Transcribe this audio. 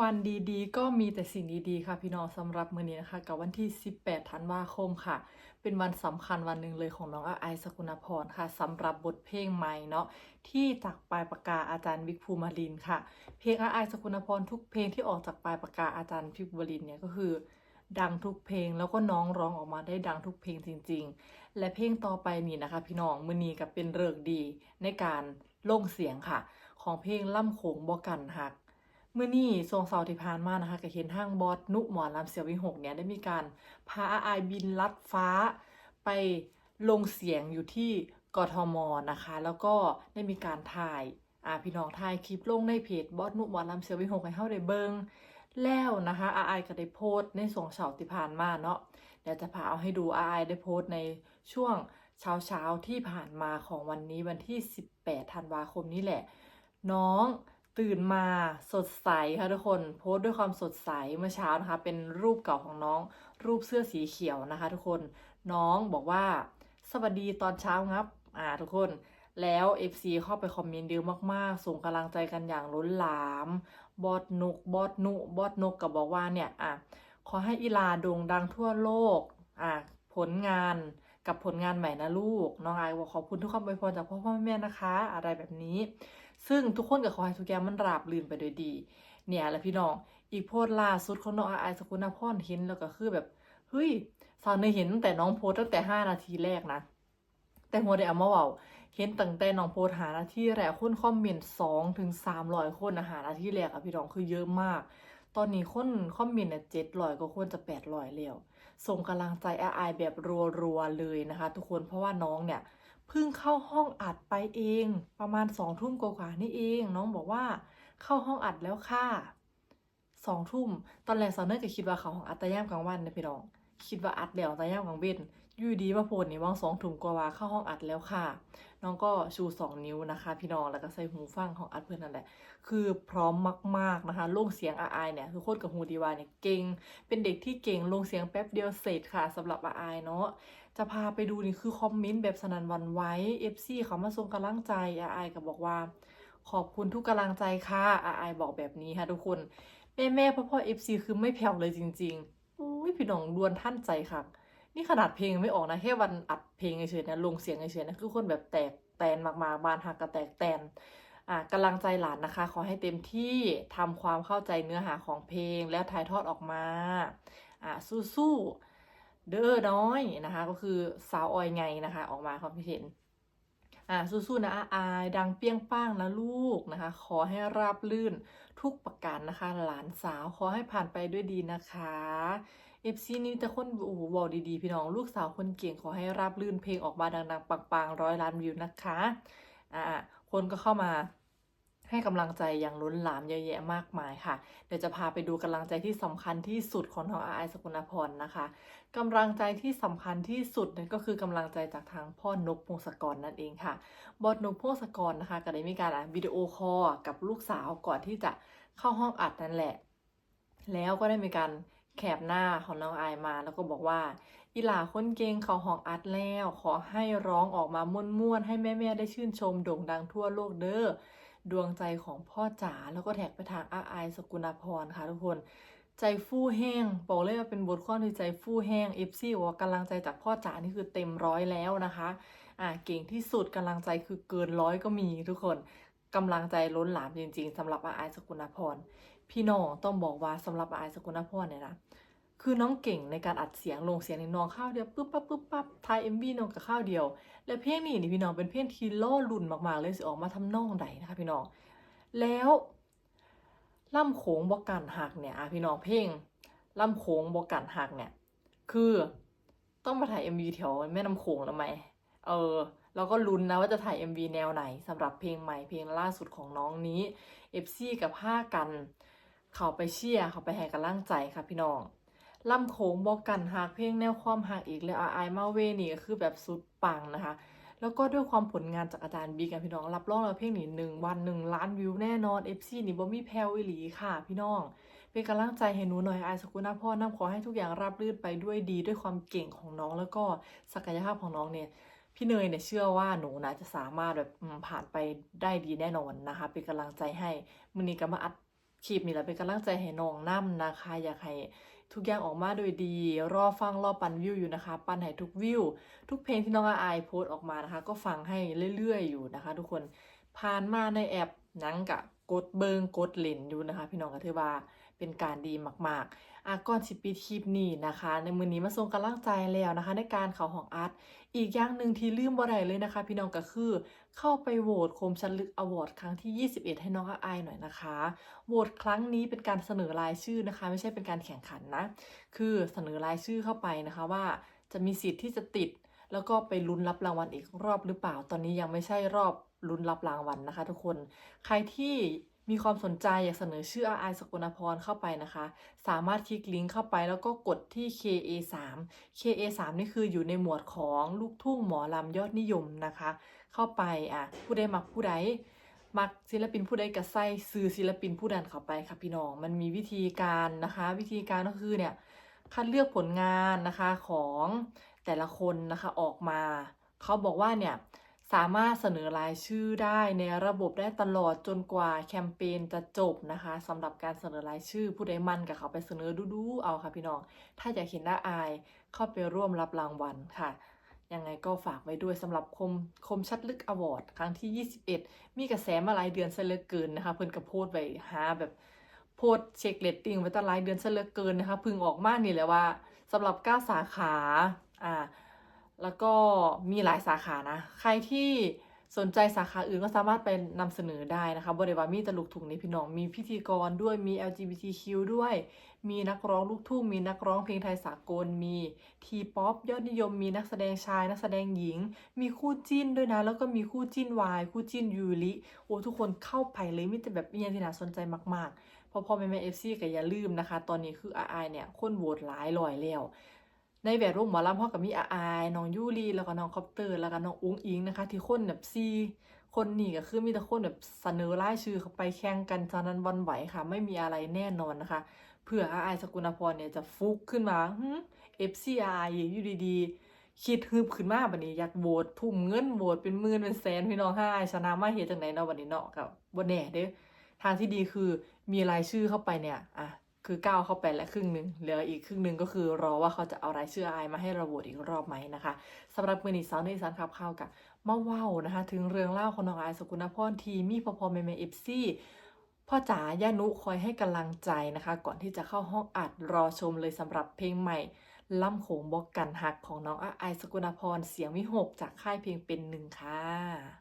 วันดีๆ ก็มีแต่สิ่งดีๆ ค่ะพี่น้องสำหรับมื้อนี้นะคะ กับวันที่ 18 ธันวาคมค่ะ เป็นวันสำคัญวันหนึ่งเลยของน้องอาไอสกุณพรค่ะสำหรับบทเพลงใหม่เนาะที่จากปลายปากกาอาจารย์วิกภูมิลินค่ะ เพลงอาไอสกุณพรทุกเพลงที่ออกจากปลายปากกาอาจารย์วิกภูมิลินเนี่ยก็คือ ดังทุกเพลงแล้วก็น้องร้องออกมาได้ดังทุกเพลงจริง ๆ และเพลงต่อไปนี่นะคะ พี่น้องมื้อนี้ก็เป็นเฤกดีในการลงเสียงค่ะ ของเพลงล่ำโขงบ่กันหัก เมื่อนี่ทรงเสาร์ที่ผ่านมานะคะก็เห็นห้างบอสนุหมอนลำเสียววิหกเนี่ยได้มีการพาอาอายบินลัดฟ้าไปลงเสียงอยู่ที่กทมนะคะ แล้วก็ได้มีการถ่ายอ่าพี่น้องถ่ายคลิปลงในเพจบอสนุหมอนลำเสียววิหกให้เฮาได้เบิงแล้วนะคะอาอายก็ได้โพสต์ในสองเสาร์ที่ผ่านมาเนาะเดี๋ยวจะพาเอาให้ดูอาอายได้โพสต์ในช่วงเช้าเช้าๆที่ผ่านมาของวันนี้วันที่ 18 ธันวาคมนี้แหละ น้อง ตื่นมาสดใสค่ะทุกคนโพสต์ด้วยความสดใสเมื่อเช้านะคะ เป็นรูปเก่าของน้อง รูปเสื้อสีเขียวนะคะ ทุกคนน้องบอกว่า สวัสดีตอนเช้าครับ อ่าทุกคนแล้ว FC เข้าไปคอมเมนต์เยอะมากๆ ส่งกำลังใจกันอย่างล้นหลาม บอดนุก บอดนุ บอดนกกับบอกว่าเนี่ย อะ ขอให้อีลาโด่งดังทั่วโลก อะ ผลงานกับผลงานใหม่นะลูก น้องไอายบอกขอบคุณทุกคำอวยพรจากพ่อพ่อแม่นะคะ อะไรแบบนี้ ซึ่งทุกคนก็ขอให้ทุกอย่างมันราบรื่นไปโดยดี เนี่ยแหละพี่น้อง อีกโพสล่าสุดของน้องอาไอสกุณพรเห็นแล้วก็คือแบบเฮ้ยสาวเนยเห็นตั้งแต่น้องโพสตั้งแต่ห้านาทีแรกนะ แต่หัวได้เอามาเว่าเห็นตั้งแต่น้องโพสหานาทีแรกคนคอมเมนต์สองถึงสามร้อยคนนะหานาทีแรกอะพี่น้องคือเยอะมาก ตอนนี้คนคอมเมนต์เนี่ยเจ็ดร้อยก็ควรจะแปดร้อยแล้วส่งกำลังใจอาไอแบบรัวๆเลยนะคะ ทุกคนเพราะว่าน้องเนี่ย เพิ่งเข้าห้องอัดไปเอง ประมาณสองทุ่มกว่าๆนี่เอง น้องบอกว่าเข้าห้องอัดแล้วค่ะสองทุ่มตอนแรกสาวเนอร์ก็คิดว่าเขาห้องอัดแต่ย่ามกลางวันนะพี่น้อง คิดว่าอัดแล้วแต่ย่ามกลางเว้นยู่ดีมาโพดนี่ว่างสองทุ่มกว่าเข้าห้องอัดแล้วค่ะ น้องก็ชูสองนิ้วนะคะ พี่น้องแล้วก็ใส่หูฟังของอัดเพื่อนนั่นแหละ คือพร้อมมากๆนะคะลงเสียงอาไอายเนี่ยทุกคนกับฮูดีวาเนี่ยเก่งเป็นเด็กที่เก่งลงเสียงแป๊บเดียวเสร็จค่ะสำหรับอาไอายเนาะ จะพาไปดูนี่คือคอมเมนต์แบบสนันวันไว้ FC เขามาส่งกำลังใจอาไอายก็บอกว่า ขอบคุณทุกกำลังใจค่ะอาไอายบอกแบบนี้ค่ะทุกคนแม่แม่พ่อพ่อ FC คือไม่แผ่วเลยจริงๆอุ้ยพี่น้องดวนท่านใจค่ะ นี่ขนาดเพลงไม่ออกนะแค่วันอัดเพลงเฉยๆนะลงเสียงเฉยๆนะคือคนแบบแตกแตนมากๆบานหักกระแตกแตนอะกำลังใจหลานนะคะ ขอให้เต็มที่ทำความเข้าใจเนื้อหาของเพลงแล้วถ่ายทอดออกมาอะสู้ๆ เด้อน้อยนะคะ ก็คือสาวออยไงนะคะ ออกมาความคิดเห็นอะสู้ๆนะอาอายดังเปี้ยงป้างนะลูกนะคะ ขอให้ราบลื่นทุกประการนะคะ หลานสาวขอให้ผ่านไปด้วยดีนะคะเอฟซีนี่แต่คนโอ้โหบอกดีๆ พี่น้องลูกสาวคนเก่งขอให้ราบลื่นเพลงออกมาดังๆปังๆร้อยล้านวิวนะคะอ่าคนก็เข้ามา ให้กำลังใจอย่างล้นหลามเยอะแยะมากมายค่ะ เดี๋ยวจะพาไปดูกำลังใจที่สำคัญที่สุดของน้องอาไอสกุณพรนะคะกำลังใจที่สำคัญที่สุดนั่นก็คือกำลังใจจากทางพ่อนกพงศกรนั่นเองค่ะบอสนกพงศกรนะคะก็ได้มีการวิดีโอคอลกับลูกสาวก่อนที่จะเข้าห้องอัดนั่นแหละ แล้วก็ได้มีการแคปหน้าของน้องไอมาแล้วก็บอกว่าอีหลาคนเก่งเขาห้องอัดแล้ว ขอให้ร้องออกมาม่วนๆให้แม่ๆได้ชื่นชมโด่งดังทั่วโลกเด้อ ดวงใจของพ่อจ๋าแล้วก็แท็กไปทางอาอสกุณพรค่ะทุกคนใจฟู่แห้งบอกเลยว่าเป็นบทข้อที่ใจฟู่แห้งเอฟซีบอกว่ากำลังใจจากพ่อจ๋านี่คือเต็มร้อยแล้วนะคะอ่าเก่งที่สุดกำลังใจคือเกินร้อยก็มีทุกคนกำลังใจล้นหลามจริง ๆสำหรับอาอสกุณพรพี่น้องต้องบอกว่าสำหรับอาอสกุณพรเนี่ยนะ คือน้องเก่งในการอัดเสียงลงเสียงในน้องข้าวเดียวปุ๊บปั๊บปุ๊บปั๊บทายเอ็มวีน้องกับข้าวเดียว และเพลงนี้นี่พี่น้องเป็นเพลงที่ล่อลุ่นมากๆเลยสิออกมาทำนองใดนะคะพี่น้อง แล้วล่ำโขงบอกกันหักเนี่ยอะพี่น้องเพลงล่ำโขงบอกกันหักเนี่ย คือต้องมาถ่าย MV แถวแม่น้ำโขงแล้วไหมเออแล้วก็ลุ้นนะว่าจะถ่าย MV แนวไหนสำหรับเพลงใหม่เพลงล่าสุดของน้องนี้ FC กับผ้ากัน เขาไปเชียร์เขาไปให้กำลังใจค่ะพี่น้อง ลำโขงบอกกันหากเพลงแนวความหักอีกแล้วอายมาเวนี่คือแบบสุดปังนะคะ แล้วก็ด้วยความผลงานจากอาจารย์บีกันพี่น้อง รับรองแล้วเพลงนี้หนึ่งวันหนึ่งล้านวิวแน่นอน FC นี่บ่มีแพลวอีหลีค่ะพี่น้อง เป็นกำลังใจให้หนูหน่อยอายสกุณาพ่อน้ำขอให้ทุกอย่างราบรื่นไปด้วยดีด้วยความเก่งของน้องแล้วก็ศักยภาพของน้องเนี่ยพี่เนยเนี่ยเชื่อว่าหนูนะจะสามารถแบบผ่านไปได้ดีแน่นอนนะคะ เป็นกำลังใจให้มือนี้ก็มาอัดคลิปนี่แหละเป็นกำลังใจให้น้องนํนะคะ อยากให้ ทุกอย่างออกมาโดยดี รอฟังรอปันวิวอยู่นะคะ ปันให้ทุกวิว ทุกเพลงที่น้องอายโพสออกมานะคะ ก็ฟังให้เรื่อยๆ อยู่นะคะ ทุกคนผ่านมาในแอปนังกะกดเบิงกดเล่นอยู่นะคะ พี่น้องก็ถือว่า เป็นการดีมากๆอะก่อนสิปิดคลิปนี้นะคะ ในมือนี้มาส่งกำลังใจแล้วนะคะ ในการเขาห้องอัดอีกอย่างหนึ่งที่ลืมบ่ได้เลยนะคะ พี่น้องก็คือเข้าไปโหวตโคมชันลึกอวอร์ดครั้งที่ 21 ให้น้องอายหน่อยนะคะโหวตครั้งนี้เป็นการเสนอรายชื่อนะคะ ไม่ใช่เป็นการแข่งขันนะ คือเสนอรายชื่อเข้าไปนะคะว่าจะมีสิทธิ์ที่จะติด แล้วก็ไปลุ้นรับรางวัลอีกรอบหรือเปล่า ตอนนี้ยังไม่ใช่รอบลุ้นรับรางวัลนะคะ ทุกคน ใครที่ มีความสนใจอยากเสนอชื่ออายสกุลพรเข้าไปนะคะ สามารถคลิกลิงก์เข้าไปแล้วก็กดที่ KA3 KA3 นี่คืออยู่ในหมวดของลูกทุ่งหมอลำยอดนิยมนะคะ เข้าไปอะผู้ใดมักผู้ใดมักศิลปินผู้ใดก็ใส่ซื้อศิลปินผู้นั้นเข้าไปค่ะพี่น้องมันมีวิธีการนะคะ วิธีการก็คือเนี่ยคัดเลือกผลงานนะคะของแต่ละคนนะคะออกมา เขาบอกว่าเนี่ย สามารถเสนอรายชื่อได้ในระบบได้ตลอดจนกว่าแคมเปญจะจบนะคะสำหรับการเสนอรายชื่อผู้ใดมันกับเขาไปเสนอดูๆเอาค่ะพี่น้อง ถ้าอยากเห็นหน้าอายเข้าไปร่วมรับรางวัลค่ะยังไงก็ฝากไว้ด้วยสำหรับคมคมชัดลึกอวอร์ดครั้งที่ 21 มีกระแสมาหลายเดือนซะเหลือเกินนะคะ เพิ่นก็โพสต์ไว้หาแบบโพสต์เช็คเรตติ้งไว้ตั้งหลายเดือนซะเหลือเกินนะคะ พึ่งออกมานี่แหละว่าสำหรับ9สาขาอ่า แล้วก็มีหลายสาขานะ ใครที่สนใจสาขาอื่นก็สามารถไปนำเสนอได้นะคะ บริวามีตลูกถุงในพี่น้อง มีพิธีกรด้วย มี LGBTQ ด้วย มีนักร้องลูกทุ่ง มีนักร้องเพลงไทยสากล มีทีป๊อปยอดนิยม มีนักแสดงชาย นักแสดงหญิง มีคู่จิ้นด้วยนะ แล้วก็มีคู่จิ้นวาย คู่จิ้นยูริ โอ้ทุกคนเข้าไปเลยมีแต่แบบมีย่างที่น่าสนใจมากๆพอพอแม่แม่เอฟซีก็อย่าลืมนะคะ ตอนนี้คืออาไอเนี่ยคนโหวตหลายร้อยแล้ว ในแวดวงหมอลำพ่อกับมีอาไอายน้องยูรีแล้วก็น้องคอปเตอร์ แล้วก็น้องอุ้งอิงนะคะ ที่คนแบบซีคนนี่ก็คือมีแต่คนแบบเสนอรายชื่อเข้าไปแข่งกันจานั้นวันไหวค่ะ ไม่มีอะไรแน่นอนนะคะ เผื่ออาไอสกุลพรเนี่ยจะฟุกขึ้นมาเอฟซีไออยู่ดีๆ คิดฮึบขึ้นมาบัดนี้อยากโหวตทุ่มเงินโหวตเป็นหมื่นเป็นแสนพี่น้องห้าอชนะมาเฮ็ดจังไดเนาะบัดนี้เนาะกับบ่แน่เด้อทางที่ดีคือมีรายชื่อเข้าไปเนี่ยอะ คือก้าวเข้าไปแล้วครึ่งหนึ่งเหลืออีกครึ่งหนึ่งก็คือรอว่าเขาจะเอารายชื่ออายมาให้เราโหวตอีกรอบไหมนะคะสำหรับมือนีสาวในอีสานขับข้าวกับมาเว้านะคะ ถึงเรื่องเล่าของน้องอายสกุลพรทีมีพอพอเมเมเอฟซี่พ่อจ๋าย่านุคอยให้กำลังใจนะคะ ก่อนที่จะเข้าห้องอัดรอชมเลยสำหรับเพลงใหม่ล่ำโขงบอกกันหักของน้องอายสกุลพรเสียงวิหกจากค่ายเพลงเป็นหนึ่งค่ะ